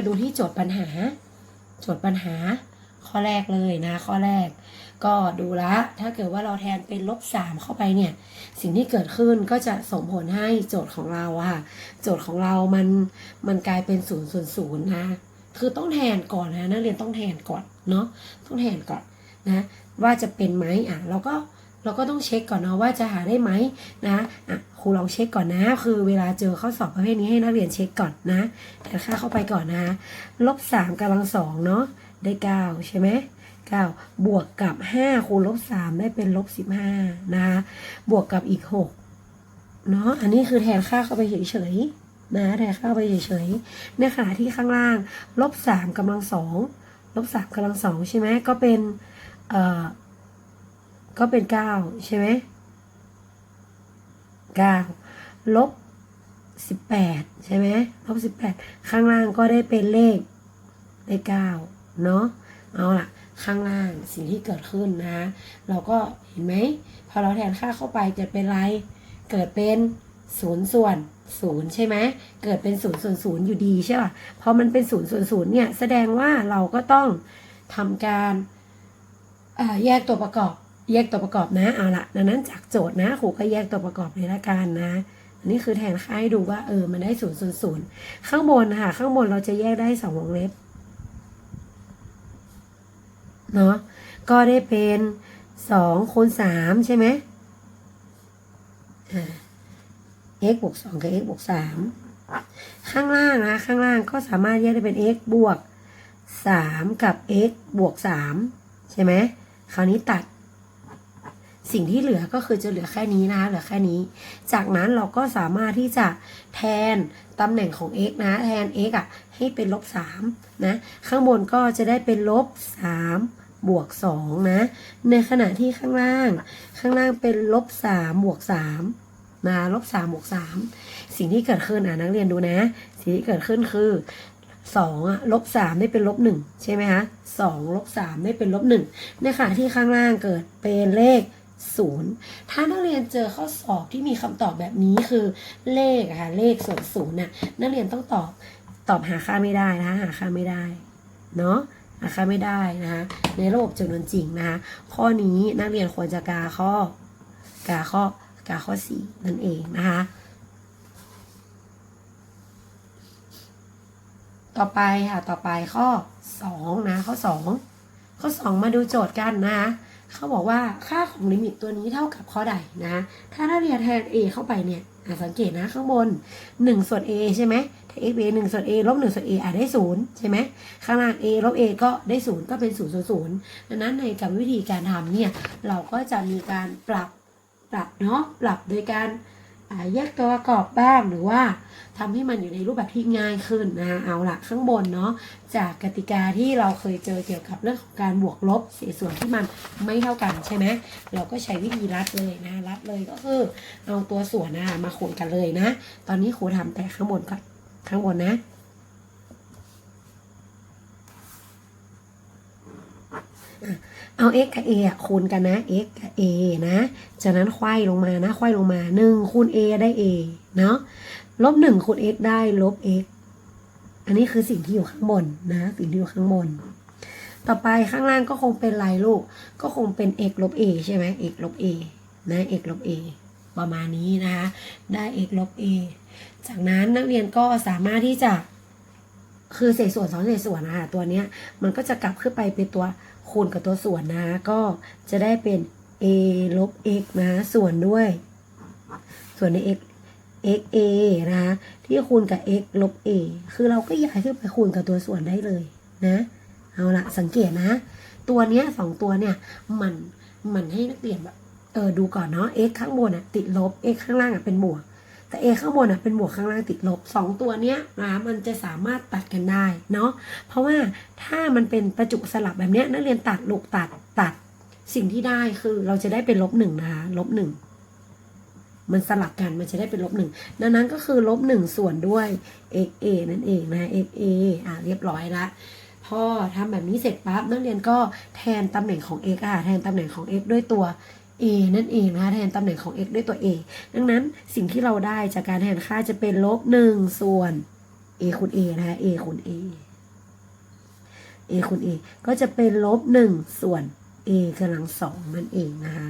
าดูที่โจทย์ปัญหา โจทย์ปัญหา ข้อแรกเลยนะ ข้อแรก ก็ดูละ ถ้าเกิดว่าเราแทนเป็นลบสามเข้าไปเนี่ย สิ่งที่เกิดขึ้นก็จะส่งผลให้โจทย์ของเราอะค่ะโจทย์ของเรามันมันกลายเป็นศูนย์ส่วนศูนย์นะคือต้องแทนก่อนนะนักเรียนต้องแทนก่อนเนาะต้องแทนก่อนนะ ว่าจะเป็นไหมอะเราก็ เราก็ต้องเช็คก่อนเนาะว่าจะหาได้ไหมนะอะครูลองเช็คก่อนนะ คือเวลาเจอข้อสอบประเภทนี้ให้นักเรียนเช็คก่อนนะแทนค่าเข้าไปก่อนนะลบสามกำลังสองเนาะได้เก้าใช่ไหมเก้าบวกกับห้าคูณลบสามได้เป็นลบสิบห้านะคะบวกกับอีกหกเนาะอันนี้คือแทนค่าเข้าไปเฉยๆนะแทนค่าเข้าไปเฉยๆในขณะที่ข้างล่างลบสามกำลังสองลบสามกำลังสองใช่ไหมก็เป็นเอ่อ ก็เป็นเก้าใช่ไหมเก้าลบสิบแปดใช่ไหมลบสิบแปดข้างล่างก็ได้เป็นเลขได้เก้าเนาะเอาล่ะ ข้างล่างสิ่งที่เกิดขึ้นนะเราก็เห็นไหมพอเราแทนค่าเข้าไปเกิดเป็นไร เกิดเป็นศูนย์ส่วนศูนย์ใช่ไหมเกิดเป็นศูนย์ส่วนศูนย์อยู่ดีใช่ป่ะพอมันเป็นศูนย์ส่วนศูนย์เนี่ยแสดงว่าเราก็ต้องทำการแยกตัวประกอบ แยกตัวประกอบนะเอาละดังนั้นจากโจทย์นะครูก็แยกตัวประกอบเลยละกันนะอันนี้คือแทนค่าให้ดูว่าเออมันได้ศูนย์ศูนย์ศูนย์ข้างบนนะคะข้างบนเราจะแยกได้สองวงเล็บเนาะก็ได้เป็นสองคูณสามใช่ไหมอ่า x บวกสองกับ x บวกสามข้างล่างนะข้างล่างก็สามารถแยกได้เป็น x บวกสามกับ x บวกสามใช่ไหมคราวนี้ตัด สิ่งที่เหลือก็คือจะเหลือแค่นี้นะคะเหลือแค่นี้ จากนั้นเราก็สามารถที่จะแทนตำแหน่งของ x นะแทน x อะให้เป็นลบสามนะข้างบนก็จะได้เป็นลบสามบวกสองนะในขณะที่ข้างล่าง ข้างล่างเป็นลบสามบวกสามนะลบสามบวกสามสิ่งที่เกิดขึ้นอะนักเรียนดูนะ สิ่งที่เกิดขึ้นคือสองอะลบสามได้เป็นลบหนึ่งใช่ไหมคะสองลบสามได้เป็นลบหนึ่งในขณะที่ข้างล่างเกิดเป็นเลข ศูนย์ถ้านักเรียนเจอข้อสอบที่มีคำตอบแบบนี้คือเลขค่ะเลขส่วนศูนย์น่ะนักเรียนต้องตอบตอบหาค่าไม่ได้นะคะหาค่าไม่ได้เนาะหาค่าไม่ได้นะคะในระบบจำนวนจริงนะคะข้อนี้นักเรียนควรจะกาข้อกาข้อกาข้อสี่นั่นเองนะคะต่อไปค่ะต่อไปข้อสองนะข้อสองข้อสองมาดูโจทย์กันนะคะ เขาบอกว่าค่าของลิมิตตัวนี้เท่ากับข้อใดนะ ถ้านักเรียนแทน a เข้าไปเนี่ยอะสังเกตนะข้างบน 1 ส่วน a ใช่ไหมถ้า x เป็น1ส่วน a ลบ1ส่วน a อาจได้ 0 ใช่ไหมข้างล่าง a ลบ a ก็ได้ 0 ก็เป็น 0 ส่วน0ดังนั้นในกรรมวิธีการทำเนี่ยเราก็จะมีการปรับปรับเนาะปรับโดยการแยกตัวประกอบบ้างหรือว่า ทำให้มันอยู่ในรูปแบบที่ง่ายขึ้นนะเอาละข้างบนเนาะจากกติกาที่เราเคยเจอเกี่ยวกับเรื่องของการบวกลบเศษส่วนที่มันไม่เท่ากันใช่ไหมเราก็ใช้วิธีรัดเลยนะรัดเลยก็คือเอาตัวส่วนนะมาคูณกันเลยนะ ตอนนี้ครูทำแต่ข้างบนก่อนข้างบนนะเอา x กับ a อะคูณกันนะ x กับ a นะ จากนั้นควายลงมานะควายลงมาหนึ่งคูณ a ได้ a เนาะ ลบหนึ่งคูณ x ได้ลบ x อันนี้คือสิ่งที่อยู่ข้างบนนะ สิ่งที่อยู่ข้างบน ต่อไปข้างล่างก็คงเป็นไรลูก ก็คงเป็น x ลบ a ใช่ไหม x ลบ a นะ x ลบ a ประมาณนี้นะคะ ได้ x ลบ a จากนั้นนักเรียนก็สามารถที่จะ คือเศษส่วนสองเศษส่วนนะคะตัวเนี้ยมันก็จะกลับขึ้นไปเป็นตัวคูณกับตัวส่วนนะก็จะได้เป็น a ลบ x นะส่วนด้วย ส่วนใน x x a นะคะที่คูณกับ x ลบ a คือเราก็ย้ายขึ้นไปคูณกับตัวส่วนได้เลยนะเอาละสังเกตนะ ตัวเนี้ยสองตัวเนี่ยมันมันให้นักเรียนแบบเออดูก่อนเนาะ x ข้างบนอะติดลบ x ข้างล่างอะเป็นบวก แต่ a ข้างบนอะเป็นบวกข้างล่างติดลบสองตัวเนี้ยนะมันจะสามารถตัดกันได้เนาะเพราะว่าถ้ามันเป็นประจุสลับแบบเนี้ยนักเรียนตัดลูกตัดตัดสิ่งที่ได้คือเราจะได้เป็นลบหนึ่งนะคะลบหนึ่ง มันสลับกันมันจะได้เป็นลบหนึ่งดังนั้นก็คือลบหนึ่งส่วนด้วย x a นั่นเองนะ x a อะเรียบร้อยละพอทำแบบนี้เสร็จปั๊บนักเรียนก็แทนตำแหน่งของ x อะแทนตำแหน่งของ x ด้วยตัว a นั่นเองนะคะแทนตำแหน่งของ x ด้วยตัว a ดังนั้นสิ่งที่เราได้จากการแทนค่าจะเป็นลบหนึ่งส่วน a คูณ a นะคะ a คูณ a a คูณ a ก็จะเป็นลบหนึ่งส่วน a กำลังสองนั่นเองนะคะ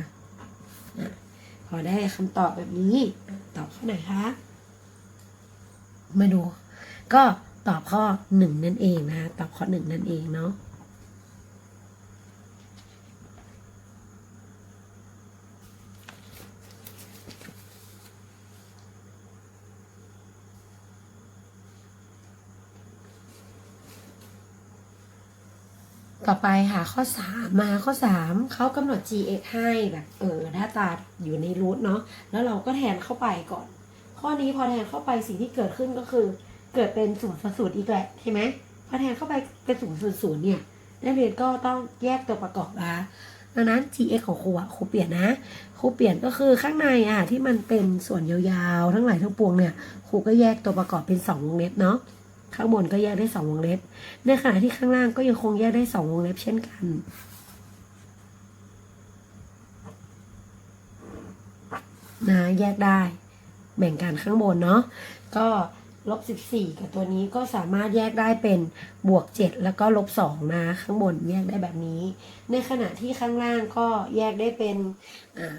พอได้คำตอบแบบนี้ ตอบข้อไหนคะมาดู ก็ตอบข้อหนึ่งนั่นเองนะคะตอบข้อหนึ่งนั่นเองเนาะ ต่อไปค่ะข้อสามมาข้อสามเขากำหนด gx ให้แบบเออหน้าตาอยู่ในรูทเนาะแล้วเราก็แทนเข้าไปก่อน ข้อนี้พอแทนเข้าไปสิ่งที่เกิดขึ้นก็คือ เกิดเป็นศูนย์สูตรอีกแหละใช่ไหมพอแทนเข้าไปเป็นศูนย์ส่วนศูนย์เนี่ยนักเรียนก็ต้องแยกตัวประกอบนะดังนั้น gx ของครูอะครูเปลี่ยนนะครูเปลี่ยนก็คือข้างในอะที่มันเป็นส่วนยาวๆ ทั้งหลายทั้งปวงเนี่ยครูก็แยกตัวประกอบเป็นสองวงเล็บเนาะ ข้างบนก็แยกได้สองวงเล็บ ในขณะที่ข้างล่างก็ยังคงแยกได้สองวงเล็บเช่นกันนะแยกได้ แบ่งกันข้างบนเนาะก็ลบ14 กับตัวนี้ก็สามารถแยกได้เป็นบวก 7 แล้วก็ลบ2นะข้างบนแยกได้แบบนี้ ในขณะที่ข้างล่างก็แยกได้เป็น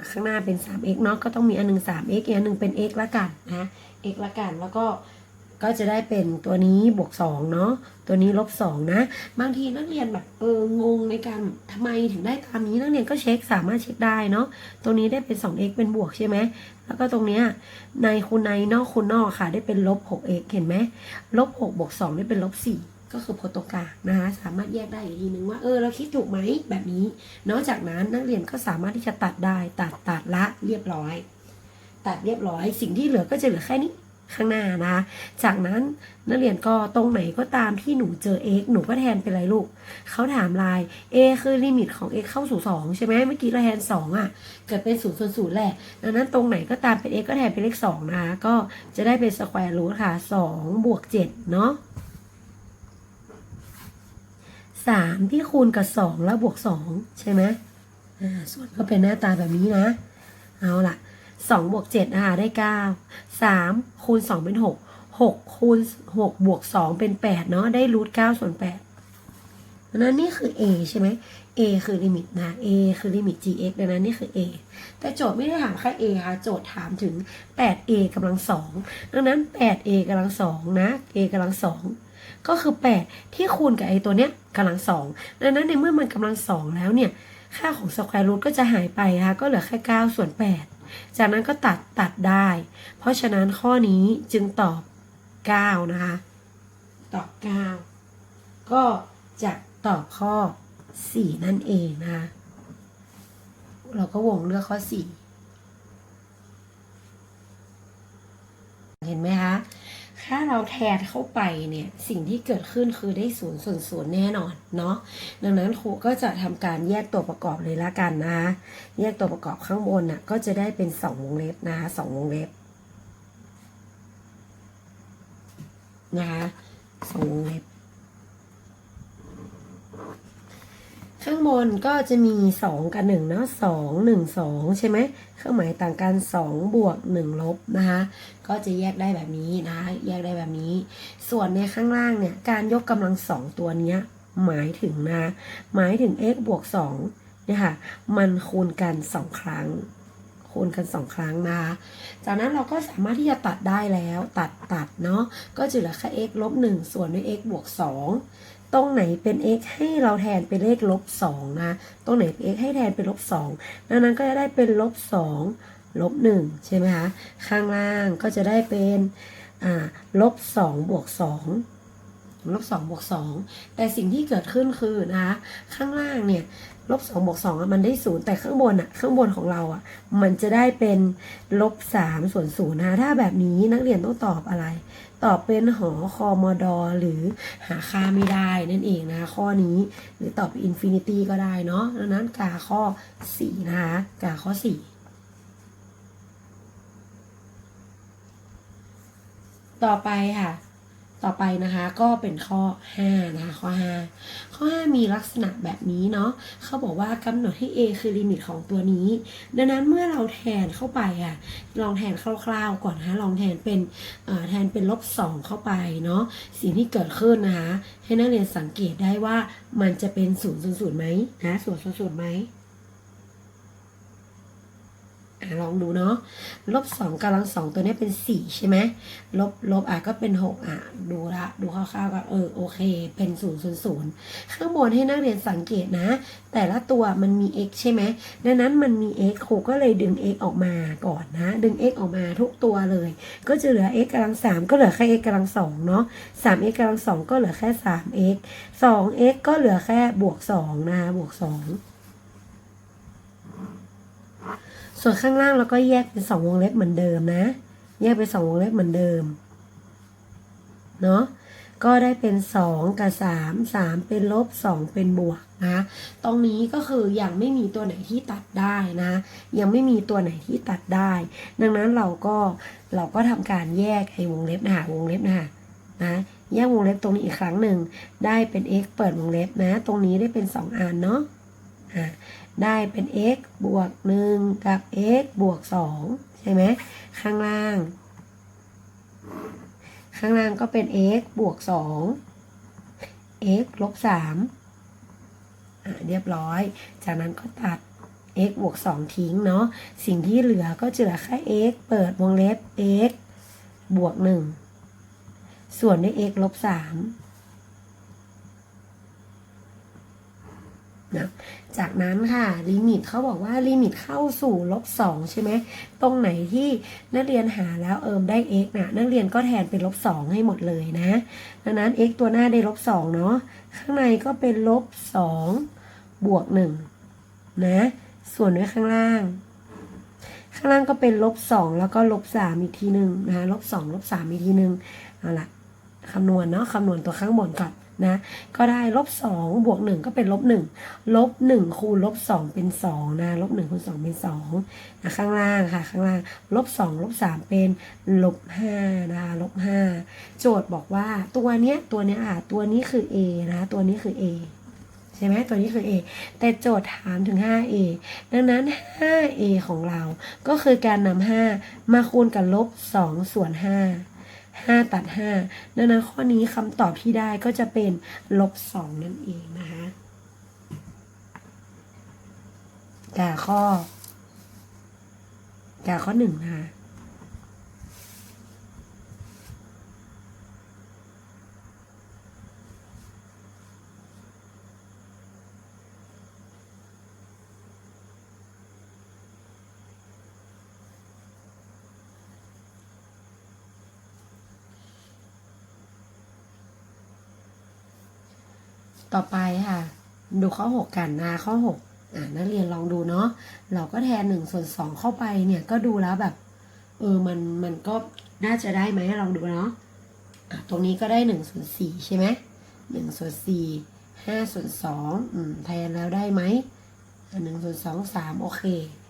ข้างหน้าเป็น 3x เนาะก็ต้องมีอันหนึ่ง 3x อีกอันหนึ่งเป็น x ละกันนะ x ละกันแล้วก็ ก็จะได้เป็นตัวนี้บวกสองเนาะตัวนี้ลบสองนะ บางทีนักเรียนแบบเอองงในการทำไมถึงได้ตามนี้นักเรียนก็เช็คสามารถเช็คได้เนาะตรงนี้ได้เป็น 2x เป็นบวกใช่ไหมแล้วก็ตรงเนี้ยในคูณในนอกคูณนอกค่ะ ได้เป็นลบ 6x เห็นไหมลบ6บวก2ได้เป็นลบ4ก็คือโพลตกานะคะสามารถแยกได้อีกทีนึงว่าเออเราคิดถูกไหมแบบนี้ นอกจากนั้นนักเรียนก็สามารถที่จะตัดได้ตัดตัดละเรียบร้อย ตัดเรียบร้อย สิ่งที่เหลือก็จะเหลือแค่นี้ ข้างหน้านะจากนั้นนักเรียนก็ตรงไหนก็ตามที่หนูเจอ x หนูก็แทนเป็นอะไรลูก เขาถามลาย a คือลิมิตของ x เข้าสู่ 2 ใช่ไหมเมื่อกี้เราแทน 2 อะ เกิดเป็น0ส่วน0แหละดังนั้นตรงไหนก็ตามเป็น x ก็แทนเป็นเลข2นะคะ ก็จะได้เป็นสแควร์รูทค่ะ2บวก7เนาะ3ที่คูณกับ 2 แล้วบวก 2 ใช่ไหมส่วนก็เป็นหน้าตาแบบนี้นะ เอาล่ะ สองบวกเจ็ดนะคะได้เก้าสามคูณสองเป็นหกหกคูณหกบวกสองเป็นแปดเนาะได้รูทเก้าส่วนแปดดังนั้นนี่คือ a ใช่ไหม a คือลิมิตนะ a คือลิมิต gx ดังนั้นนี่คือ a แต่โจทย์ไม่ได้ถามแค่ a ค่ะ โจทย์ถามถึง 8a กำลังสองดังนั้น 8a กำลังสองนะ a กำลังสองก็คือ 8 ที่คูณกับไอตัวเนี้ยกำลังสองดังนั้นในเมื่อมันกำลังสองแล้วเนี่ย ค่าของสแควร์รูทก็จะหายไปนะคะก็เหลือแค่ 9 ส่วน 8 จากนั้นก็ตัดตัดได้ เพราะฉะนั้นข้อนี้จึงตอบ 9 นะคะ ตอบ 9 ก็จะตอบข้อ 4 นั่นเองนะคะ เราก็วงเลือกข้อ 4 เห็นไหมคะ ถ้าเราแทนเข้าไปเนี่ยสิ่งที่เกิดขึ้นคือได้ศูนย์ส่วนศูนย์แน่นอนเนาะดังนั้นครูก็จะทำการแยกตัวประกอบเลยละกันนะแยกตัวประกอบข้างบนน่ะก็จะได้เป็นสองวงเล็บนะคะสองวงเล็บนะคะสองวงเล็บ ข้างบนก็จะมีสองกับหนึ่งเนาะสองหนึ่งสองใช่ไหมเครื่องหมายต่างกันสองบวกหนึ่งลบนะคะ ก็จะแยกได้แบบนี้นะคะแยกได้แบบนี้ ส่วนในข้างล่างเนี่ย การยกกำลังสองตัวเนี้ยหมายถึงนะ หมายถึง x บวกสองเนี่ยค่ะ มันคูณกันสองครั้ง คูณกันสองครั้งนะคะ จากนั้นเราก็สามารถที่จะตัดได้แล้ว ตัดตัดเนาะ ก็จะเหลือแค่ x ลบหนึ่งส่วนด้วย x บวกสอง ตรงไหนเป็น x ให้เราแทนเป็นเลขลบสองนะ ตรงไหนเป็น x ให้แทนเป็นลบสองดังนั้นก็จะได้เป็นลบสองลบหนึ่งใช่ไหมคะ ข้างล่างก็จะได้เป็นลบสองบวกสองลบสองบวกสองแต่สิ่งที่เกิดขึ้นคือนะคะข้างล่างเนี่ยลบสองบวกสองมันได้ศูนย์แต่ข้างบนอะข้างบนของเราอะมันจะได้เป็นลบสามส่วนศูนย์นะถ้าแบบนี้นักเรียนต้องตอบอะไร ตอบเป็นหอคอมอดอหรือหาค่าไม่ได้นั่นเองนะคะข้อนี้หรือตอบอินฟินิตี้ก็ได้เนาะดังนั้นกาข้อ 4 นะคะกาข้อ 4ต่อไปค่ะ ต่อไปนะคะก็เป็นข้อ 5 นะคะข้อ 5 ข้อ 5 มีลักษณะแบบนี้เนาะเขาบอกว่ากำหนดให้ a คือลิมิตของตัวนี้ ดังนั้นเมื่อเราแทนเข้าไปอะลองแทนคร่าวๆก่อนนะคะลองแทนเป็นแทนเป็นลบ 2 เข้าไปเนาะสิ่งที่เกิดขึ้นนะคะ ให้นักเรียนสังเกตได้ว่ามันจะเป็น0ูนย์ศูนย์ไหมนะศูนย์ศูนย์ไหม อะลองดูเนาะลบสองกำลังสองตัวนี้เป็นสี่ใช่ไหมลบลบอะก็เป็นหกอะดูละดูคร่าวๆก็เออโอเค เป็นศูนย์ศูนย์ศูนย์ข้างบนให้นักเรียนสังเกตนะ แต่ละตัวมันมี x ใช่ไหมดังนั้นมันมี x ครูก็เลยดึง x ออกมาก่อนนะ ดึง x ออกมาทุกตัวเลย ก็จะเหลือ x กำลังสามก็เหลือแค่ x กำลังสองเนาะสาม x กำลังสองก็เหลือแค่สาม x สอง x ก็เหลือแค่บวกสองนะคะบวกสอง ส่วนข้างล่างเราก็แยกเป็นสองวงเล็บเหมือนเดิมนะ แยกเป็นสองวงเล็บเหมือนเดิม เนาะก็ได้เป็นสองกับสามสามเป็นลบสองเป็นบวกนะ ตรงนี้ก็คือยังไม่มีตัวไหนที่ตัดได้นะ ยังไม่มีตัวไหนที่ตัดได้ ดังนั้นเราก็เราก็ทำการแยกไอ้วงเล็บนะคะวงเล็บนะคะนะแยกวงเล็บตรงนี้อีกครั้งหนึ่งได้เป็น x เปิดวงเล็บนะ ตรงนี้ได้เป็นสองอันเนาะอ่า ได้เป็น x บวก 1 กับ x บวก 2 ใช่ไหม ข้างล่าง ข้างล่างก็เป็น x บวก 2 x ลบ3เรียบร้อย จากนั้นก็ตัด x บวก 2 ทิ้งเนาะ สิ่งที่เหลือก็จะเหลือแค่ x เปิดวงเล็บ x บวก 1 ส่วนด้วย x ลบ3 นะจากนั้นค่ะลิมิตเขาบอกว่าลิมิตเข้าสู่ลบสองใช่ไหมตรงไหนที่นักเรียนหาแล้วเอิมได้ x นะนักเรียนก็แทนเป็นลบสองให้หมดเลยนะ ดังนั้น x ตัวหน้าได้ลบสองเนาะข้างในก็เป็นลบสองบวกหนึ่งนะส่วนด้วยข้างล่าง ข้างล่างก็เป็นลบสองแล้วก็ลบสามอีกทีหนึ่งนะคะลบสองลบสามอีกทีหนึ่งเอาละคำนวณเนาะคำนวณตัวข้างบนก่อน นะก็ได้ลบสองบวกหนึ่งก็เป็นลบหนึ่งลบหนึ่งคูณลบสองเป็นสองนะลบหนึ่งคูณสองเป็นสองนะข้างล่างค่ะข้างล่างลบสองลบสามเป็นลบห้านะคะลบห้าโจทย์บอกว่าตัวเนี้ยตัวเนี้ยอะตัวนี้คือ a นะตัวนี้คือ a ใช่ไหมตัวนี้คือ a แต่โจทย์ถามถึง 5a ดังนั้น 5a ของเราก็คือการนำ5มาคูณกับลบ2ส่วน5 5 ตัด5ดังนั้นข้อนี้คำตอบที่ได้ก็จะเป็นลบ2นั่นเองนะคะกาข้อกาข้อหนึ่งนะคะ ต่อไปค่ะ ดูข้อ 6 กันนะข้อ 6 อ่านักเรียนลองดูเนาะเราก็แทนหนึ่งส่วนสองเข้าไปเนี่ยก็ดูแล้วแบบเออมันมันก็น่าจะได้ไหมลองดูเนาะะตรงนี้ก็ได้หนึ่งส่วนสี่ใช่ไหมหนึ่งส่วนสี่ห้าส่วนสองอืมแทนแล้วได้ไหมหนึ่งส่วนสองสามโอเค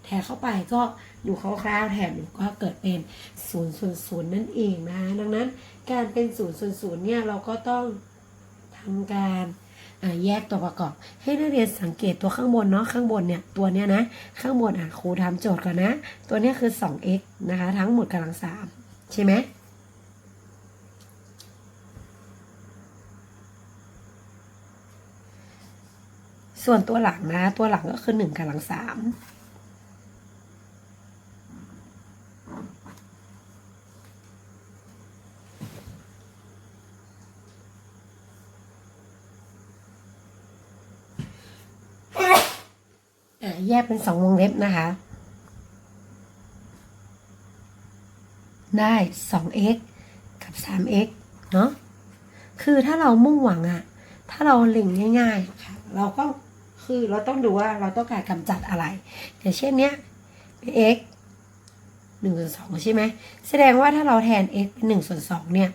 แทนเข้าไปก็ดูคร่าวๆแทนดูก็เกิดเป็นศูนย์ส่วนศูนย์นั่นเองนะ ดังนั้นการเป็นศูนย์ส่วนศูนย์เนี่ยเราก็ต้องทำการ แยกตัวประกอบ ให้นักเรียนสังเกตตัวข้างบนเนาะข้างบนเนี่ยตัวเนี้ยนะข้างบนอะครูทำโจทย์ก่อนนะ ตัวเนี้ยคือ 2x นะคะ ทั้งหมดกำลังสามใช่ไหมส่วนตัวหลังนะ ตัวหลังก็คือ1กำลัง3 บเป็นสองวงเล็บนะคะ ได้ 2x กับ 3x เนาะคือถ้าเรามุ่งหวังอะถ้าเราหลิงง่ายๆค่ะเราก็คือเราต้องดูว่าเราต้องการกำจัดอะไรอย่างเช่นเนี้ยเป็น x หนึ่งส่วนสองใช่ไหมแสดงว่าถ้าเราแทน x เป็นหนึ่งส่วนสองเนี่ย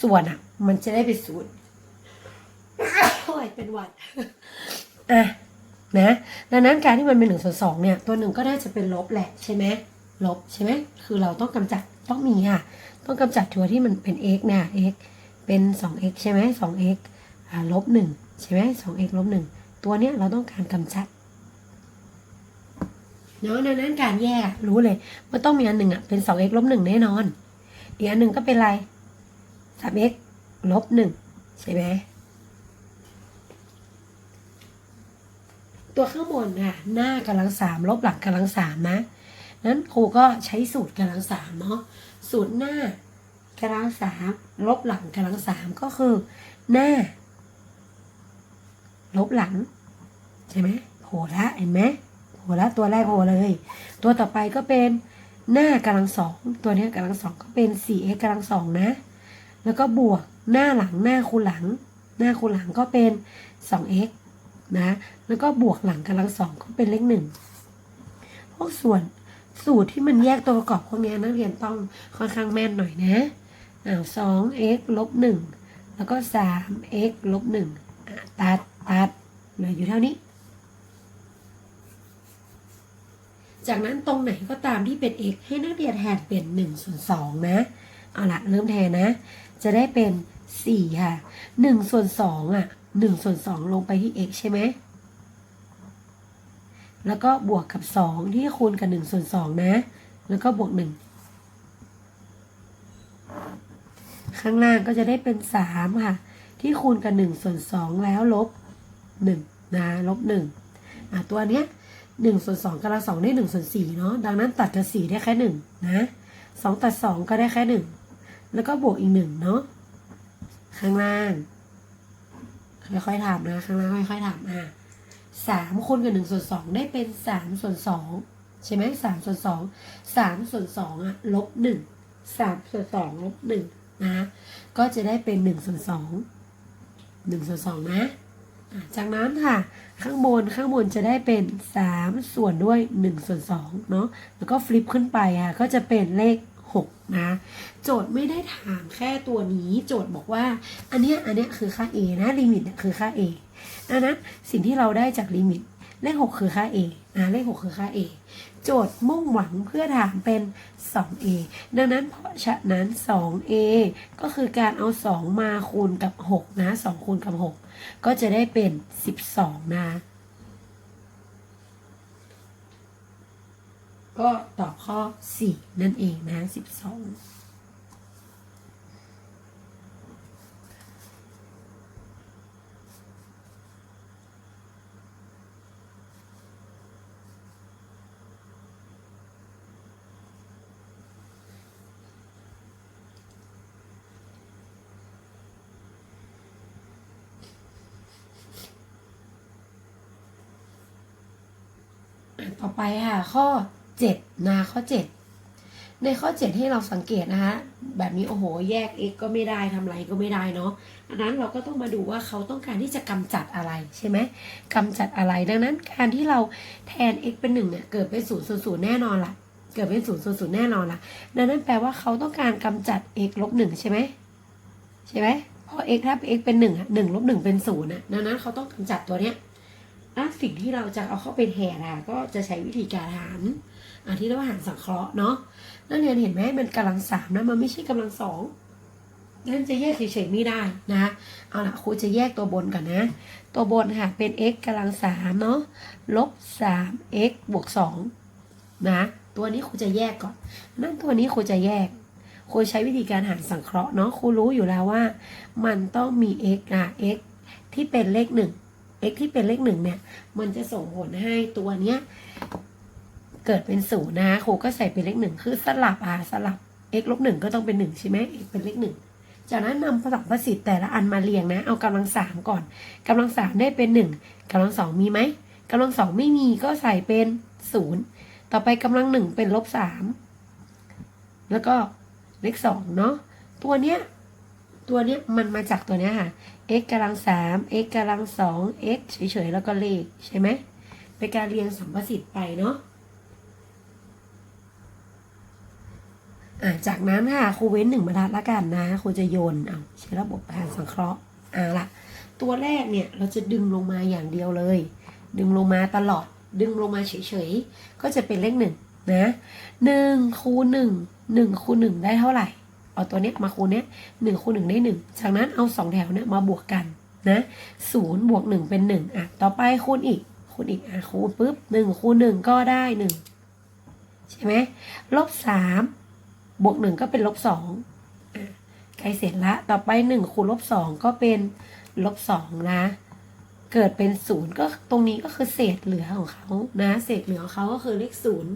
ส่วนอะมันจะได้เป็นศูนย์โอ้ยเป็นวัดอะ นะดังนั้นการที่มันเป็นหนึ่งส่วนสองเนี่ยตัวหนึ่งก็น่าจะเป็นลบแหละใช่ไหมลบใช่ไหมคือเราต้องกำจัดต้องมีค่ะต้องกำจัดตัวที่มันเป็น x นะ x เป็น 2x ใช่ไหม 2x อ่าลบ1ใช่ไหม 2x ลบ1ตัวเนี้ยเราต้องการกำจัดเนาะดังนั้นการแยกรู้เลยว่าต้องมีอันหนึ่งอะเป็น 2x ลบ1แน่นอนอีกอันหนึ่งก็เป็นอะไร 3x ลบ1ใช่ไหม ตัวข้างบนค่ะหน้ากำลังสามลบหลังกำลังสามนะนั้นครูก็ใช้สูตรกำลังสามเนาะสูตรหน้ากำลังสามลบหลังกำลังสามก็คือ หน้า ลบหลัง ใช่ไหมโผล่ละเห็นไหมโผล่ละตัวแรกโผล่เลย ตัวต่อไปก็เป็นหน้ากำลังสองตัวนี้กำลังสองก็เป็น 4x กำลังสองนะ แล้วก็บวกหน้าหลังหน้าคูณหลัง หน้าคูณหลังก็เป็น 2x นะ แล้วก็บวกหลังกำลังสองก็เป็นเลขหนึ่งพวกส่วนสูตรที่มันแยกตัวประกอบพวกนี้นักเรียนต้องค่อนข้างแม่นหน่อยนะอ้าวสอง x ลบหนึ่งแล้วก็สาม x ลบหนึ่งตัดตัดเหลืออยู่เท่านี้ จากนั้นตรงไหนก็ตามที่เป็น x ให้นักเรียนแทนเป็น1ส่วน2นะ เอาละเริ่มแทนนะ จะได้เป็น4ค่ะ1ส่วน2อะ 1ส่วน2ลงไปที่ x ใช่ไหม แล้วก็บวกกับ 2 ที่คูณกับ1ส่วน2นะ แล้วก็บวก 1 ข้างล่างก็จะได้เป็น 3 ค่ะ ที่คูณกับ1ส่วน2แล้วลบ 1 นะลบ1อะตัวเนี้ย1ส่วน2กำลัง2ได้1ส่วน4เนาะ ดังนั้นตัดกับ4ได้แค่ 1 นะ2ตัด 2 ก็ได้แค่ 1 แล้วก็บวกอีก 1 เนาะข้างล่าง ค่อยๆทำนะข้งล่างค่อยๆทำอะสามคูณกับหนึ่งส่วนสองได้เป็นสามส่วนสองใช่ไหมสามส่วนสองสามส่วนสองอะลบหนึ่งสามส่วนสองลบหนึ่งนะก็จะได้เป็นหนึ่งส่วนสองหนึ่งส่วนสองนะจากนั้นค่ะ ข้างบนข้างบนจะได้เป็นสามส่วนด้วยหนึ่งส่วนสองเนาะแล้วก็ฟลิปขึ้นไปอะก็จะเป็นเลข หกนะ โจทย์ไม่ได้ถามแค่ตัวนี้ โจทย์บอกว่า อันเนี้ยอันเนี้ยคือค่า a นะลิมิตเนี่ยคือค่า a ดังนั้นสิ่งที่เราได้จากลิมิตเลข 6 คือค่า a นะเลข 6 คือค่า a โจทย์มุ่งหวังเพื่อถามเป็น 2a ดังนั้นเพราะฉะนั้น 2a ก็คือการเอา 2 มาคูณกับ 6 นะ 2 คูณกับ 6 ก็จะได้เป็น 12 นะ ก็ตอบข้อ 4 นั่นเองนะ 12ต่อไปค่ะข้อ 7นะข้อ 7 ในข้อ 7 ให้เราสังเกตนะคะแบบนี้โอ้โหแยก x ก็ไม่ได้ทำอะไรก็ไม่ได้เนาะดังนั้นเราก็ต้องมาดูว่าเขาต้องการที่จะกำจัดอะไรใช่ไหมกำจัดอะไรดังนั้นการที่เราแทน x เป็น1เนี่ยเกิดเป็น0ูนย์ศูนย์แน่นอนละเกิดเป็น0ูนย์ศูนย์แน่นอนละดังนั้นแปลว่าเขาต้องการกำจัด x ลบหนึ่งใช่ไหมใช่ไหมเพราะ x ถ้า x เป็น1อะ1ลบ1เป็น0อะดังนั้นเขาต้องกำจัดตัวเนี้ยอะสิ่งที่เราจะเอาเข้าไปแทนอะก็จะใช้วิธีการหาร อะที่เรียกว่าหารสังเคราะห์เนาะนักเรียนเห็นไหมมันกำลังสามนะมันไม่ใช่กำลังสองนั่นจะแยกเฉยๆไม่ได้นะเอาละครูจะแยกตัวบนก่อนนะ ตัวบนค่ะเป็น x กำลังสามเนาะลบสาม x บวกสองนะตัวนี้ครูจะแยกก่อน นั่นตัวนี้ครูจะแยกครูใช้วิธีการหารสังเคราะห์เนาะครูรู้อยู่แล้วว่า มันต้องมี x อะ x ที่เป็นเลขหนึ่ง x ที่เป็นเลขหนึ่งเนี่ย มันจะส่งผลให้ตัวเนี้ย เกิดเป็นศูนย์นะครูก็ใส่เป็นเลขหนึ่งคือสลับอะสลับ x ลบหนึ่งก็ต้องเป็นหนึ่งใช่ไหม x เป็นเลขหนึ่งจากนั้นนำผสมประสิทธิ์แต่ละอันมาเรียงนะ เอากำลังสามก่อนกำลังสามได้เป็นหนึ่งกำลังสองมีไหมกำลังสองไม่มีก็ใส่เป็นศูนย์ต่อไปกำลังหนึ่งเป็นลบสามแล้วก็เลขสองเนาะตัวเนี้ยตัวเนี้ยมันมาจากตัวเนี้ยค่ะ x กำลังสาม x กำลังสอง x เฉยๆแล้วก็เลขใช่ไหมเป็นการเรียงสัมประสิทธิ์ไปเนาะอะ จากนั้นค่ะครูเว้นหนึ่งบรรทัดละกันนะครูจะโยนเอาใช้ระบบหารสังเคราะห์อะละตัวแรกเนี่ยเราจะดึงลงมาอย่างเดียวเลย ดึงลงมาตลอด ดึงลงมาเฉยๆ ก็จะเป็นเลขหนึ่งนะหนึ่งคูณหนึ่งหนึ่งคูณหนึ่งได้เท่าไหร่เอาตัวเนี้ยมาคูณเนี้ยหนึ่งคูณหนึ่งได้หนึ่งจากนั้นเอาสองแถวเนี้ยมาบวกกันนะศูนย์บวกหนึ่งเป็นหนึ่งอะต่อไปคูณอีกคูณอีกอะคูณปุ๊บหนึ่งคูณหนึ่งก็ได้หนึ่งใช่ไหมลบสาม บวกหนึ่งก็เป็นลบสองใกล้เสร็จละ ต่อไปหนึ่งคูณลบสองก็เป็นลบสองนะ เกิดเป็นศูนย์ก็ตรงนี้ก็คือเศษเหลือของเขานะ เศษเหลือของเขาก็คือเลขศูนย์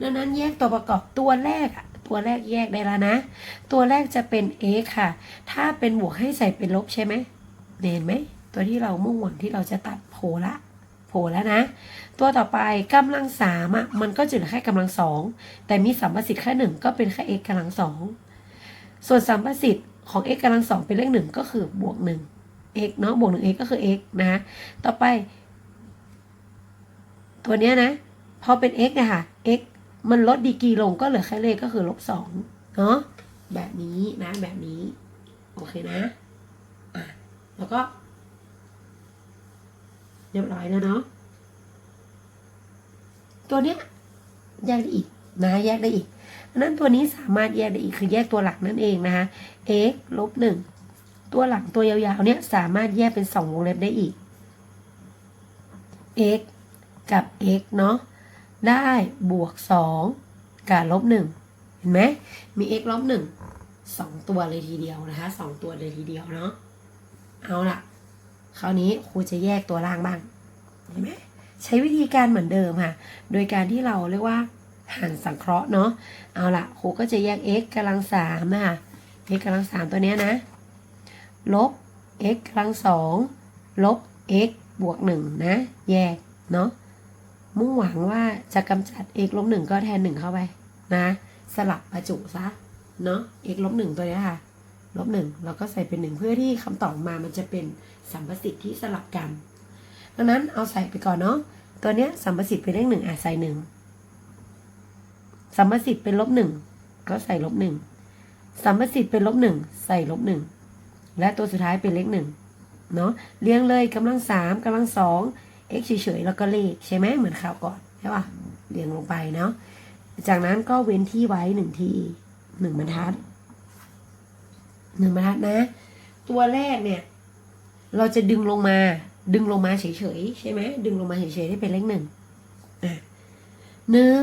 ดังนั้นแยกตัวประกอบตัวแรกอะตัวแรกแยกได้แล้วนะ ตัวแรกจะเป็น x ค่ะ ถ้าเป็นบวกให้ใส่เป็นลบใช่ไหมเห็นไหม ตัวที่เรามุ่งหวังที่เราจะตัดโผล่ละ โผล่แล้วนะ ตัวต่อไปกำลังสามอะมันก็จะเหลือแค่กำลังสองแต่มีสัมประสิทธิ์แค่หนึ่งก็เป็นแค่ x กำลังสองส่วนสัมประสิทธิ์ของ x กำลังสองเป็นเลขหนึ่งก็คือบวกหนึ่ง x เนาะบวกหนึ่ง x ก็คือ x นะต่อไป ตัวเนี้ยนะพอเป็น x เนี่ยค่ะ x มันลดดีกรีลงก็เหลือแค่เลขก็คือลบสองเนาะแบบนี้นะแบบนี้ โอเคนะอะแล้วก็ เรียบร้อยแล้วเนาะตัวเนี้ยแยกได้อีกนะแยกได้อีกนนั้นตัวนี้สามารถแยกได้อีกคือแยกตัวหลักนั่นเองนะคะ x ลบหนึ่งตัวหลังตัวยาวๆเนี่ยสามารถแยกเป็นสองวงเล็บได้อีก x กับ x เนาะได้บวกสองกับลบหนึ่งเห็นไหมมี x ลบหนึ่งสองตัวเลยทีเดียวนะคะสองตัวเลยทีเดียวเนาะเอาล่ะ คราวนี้ครูจะแยกตัวล่างบ้างเห็นไหมใช้วิธีการเหมือนเดิมค่ะ โดยการที่เราเรียกว่าหันสังเคราะห์เนาะเอาละครูก็จะแยก x กำลังสามนะคะ x กำลังสามตัวเนี้ยนะ ลบ x กำลังสองลบ x บวกหนึ่งนะ แยกเนาะมุ่งหวังว่าจะกำจัด x ลบหนึ่งก็แทนหนึ่งเข้าไปนะ สลับประจุซะเนาะ x ลบหนึ่งตัวเนี้ยค่ะ ลบหนึ่งเราก็ใส่เป็นหนึ่งเพื่อที่คำตอบมามันจะเป็นสัมประสิทธิ์ที่สลับกันดังนั้นเอาใส่ไปก่อนเนาะตัวเนี้ยสัมประสิทธิ์เป็นเลขหนึ่งอะใส่หนึ่งสัมประสิทธิ์เป็นลบหนึ่งก็ใส่ลบหนึ่งสัมประสิทธิ์เป็นลบหนึ่งใส่ลบหนึ่งและตัวสุดท้ายเป็นเลขหนึ่งเนาะเรียงเลยกำลังสามกำลังสอง x เฉยๆแล้วก็เลขใช่ไหมเหมือนข่าวก่อนใช่ป่ะเรียงลงไปเนาะจากนั้นก็เว้นที่ไว้หนึ่งทีหนึ่งบรรทัด หนึ่งบรรทัดนะ ตัวแรกเนี่ย เราจะดึงลงมา ดึงลงมาเฉยๆใช่ไหมดึงลงมาเฉยๆได้เป็นเลขหนึ่งอะหนึ่ง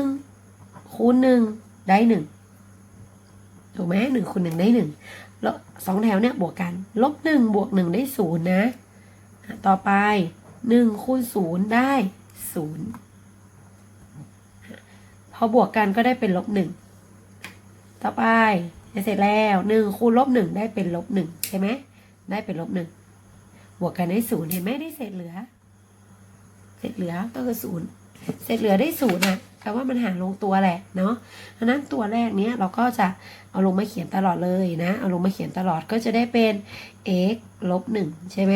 คูณหนึ่งได้หนึ่งถูกไหมหนึ่งคูณหนึ่งได้หนึ่งแล้วสองแถวเนี่ยบวกกัน ลบหนึ่งบวกหนึ่งได้ศูนย์นะ ต่อไปหนึ่งคูณศูนย์ได้ศูนย์พอบวกกันก็ได้เป็นลบหนึ่งต่อไป เสร็จแล้วหนึ่งคูณลบหนึ่งได้เป็นลบหนึ่งใช่ไหมได้เป็นลบหนึ่งบวกกันได้ศูนย์เห็นไหมได้เศษเหลือ เศษเหลือก็คือศูนย์เศษเหลือได้ศูนย์อะแปลว่ามันหารลงตัวแหละเนาะเพราะนั้นตัวแรกเนี้ยเราก็จะเอาลงมาเขียนตลอดเลยนะ เอาลงมาเขียนตลอดก็จะได้เป็น x ลบหนึ่งใช่ไหม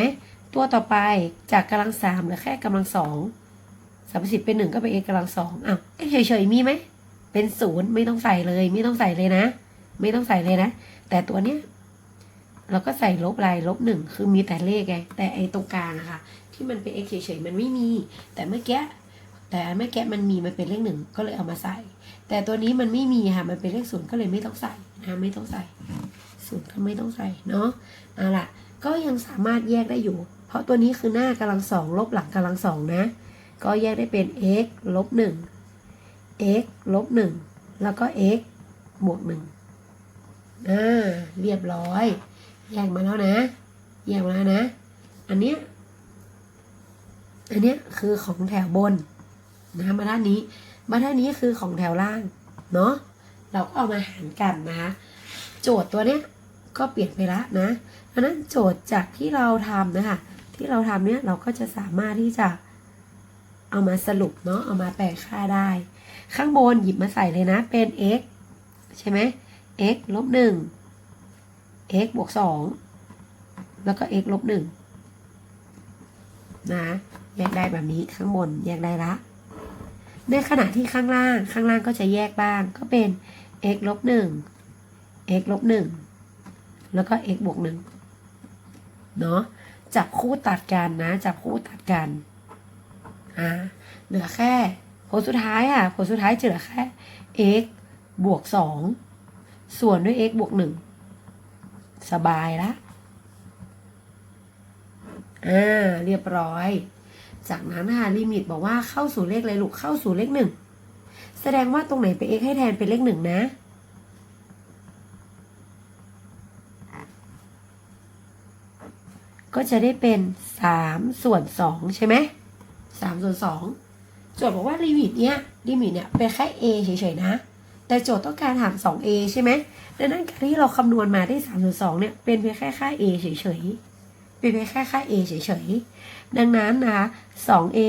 ตัวต่อไปจากกำลังสามเหลือแค่กำลังสองสามสิบเป็นหนึ่งก็เป็น x กำลังสองอ้าวเฉยๆมีไหมเป็นศูนย์ไม่ต้องใส่เลยไม่ต้องใส่เลยนะ ไม่ต้องใส่เลยนะ แต่ตัวเนี้ยเราก็ใส่ลบอะไรลบหนึ่งคือมีแต่เลขไงแต่ไอ้ตรงกลางอะค่ะ ที่มันเป็น x เฉยๆมันไม่มี แต่เมื่อกี้แต่เมื่อกี้มันมีมันเป็นเลขหนึ่งก็เลยเอามาใส่ แต่ตัวนี้มันไม่มีค่ะมันเป็นเลขศูนย์ก็เลยไม่ต้องใส่นะไม่ต้องใส่ศูนย์ก็ไม่ต้องใส่เนาะเอาล่ะ ก็ยังสามารถแยกได้อยู่ เพราะตัวนี้คือหน้ากำลังสองลบหลังกำลังสองนะ ก็แยกได้เป็น x ลบหนึ่ง x ลบหนึ่งแล้วก็ x บวกหนึ่ง อ่าเรียบร้อย แยกมาแล้วนะ แยกมาแล้วนะ อันเนี้ย อันเนี้ยคือของแถวบนนะมาด้านนี้ มาด้านนี้คือของแถวล่าง เนาะ เราก็เอามาหารกันนะคะ โจทย์ตัวเนี้ยก็เปลี่ยนไปละนะเพราะฉะนั้นโจทย์จากที่เราทำนะคะ ที่เราทำเนี้ยเราก็จะสามารถที่จะเอามาสรุปเนาะ เอามาแปลค่าได้ ข้างบนหยิบมาใส่เลยนะ เป็น x ใช่ไหม x ลบหนึ่ง x บวกสองแล้วก็ x ลบหนึ่งนะ แยกได้แบบนี้ข้างบนแยกได้ละ ในขณะที่ข้างล่างข้างล่างก็จะแยกบ้าง ก็เป็น x ลบหนึ่ง x ลบหนึ่งแล้วก็ x บวกหนึ่งเนาะจับคู่ตัดกันนะ จับคู่ตัดกันอ่าเหลือแค่ ผลสุดท้ายอะ ผลสุดท้ายจะเหลือแค่ x บวกสอง ส่วนด้วย x บวกหนึ่งสบายละอ่าเรียบร้อย จากนั้นค่ะลิมิตบอกว่าเข้าสู่เลขอะไรลูกเข้าสู่เลขหนึ่งแสดงว่าตรงไหนเป็น x ให้แทนเป็นเลขหนึ่งนะก็จะได้เป็นสามส่วนสองใช่ไหมสามส่วนสองโจทย์บอกว่าลิมิตเนี้ยลิมิตเนี่ยเป็นแค่ a เฉยๆนะ แต่โจทย์ต้องการหาร 2a ใช่ไหมดังนั้นการที่เราคำนวณมาได้3ส่วน2เนี่ย เป็นเพียงแค่ค่า a เฉยๆ เป็นเพียงแค่ค่า a เฉยๆ ดังนั้นนะคะ 2a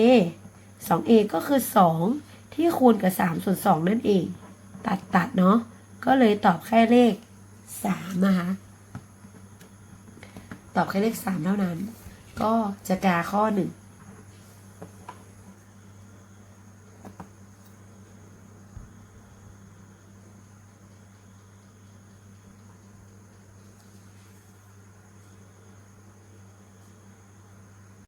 2a ก็คือ 2 ที่คูณกับ3ส่วน2นั่นเอง ตัดตัดเนาะ ก็เลยตอบแค่เลข 3 นะคะ ตอบแค่เลข 3 เท่านั้น ก็จะกาข้อ 1